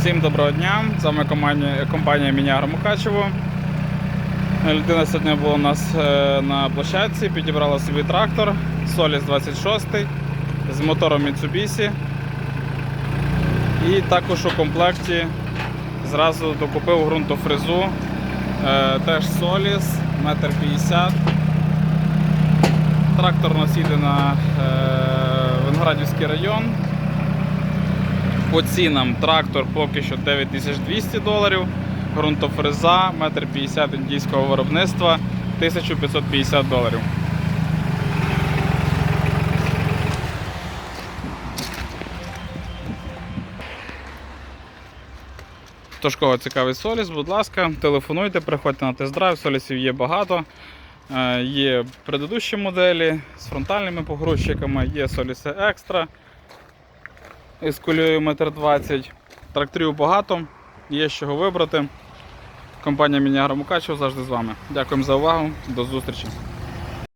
Всім доброго дня! З вами компанія, компанія Мінягра Мукачево. Людина сьогодні була у нас е, на площадці, підібрала собі трактор Solis 26 з мотором Mitsubishi. І також у комплекті зразу докупив ґрунтофрезу. Е, Теж Solis, 1,50 м. Трактор у нас їде на е, Виноградівський район. По цінам трактор поки що 9200 доларів, ґрунтофреза 1,50 м індійського виробництва 1550 доларів. Тож кого цікавий Соліс, будь ласка, телефонуйте, приходьте на тест-драйв, Солісів є багато. Е, Є предыдущі моделі з фронтальними погрузчиками, є Соліси Екстра із кулею 1,20 м. Тракторів багато, є з чого вибрати. Компанія Мінягра Мукачев завжди з вами. Дякуємо за увагу, до зустрічі.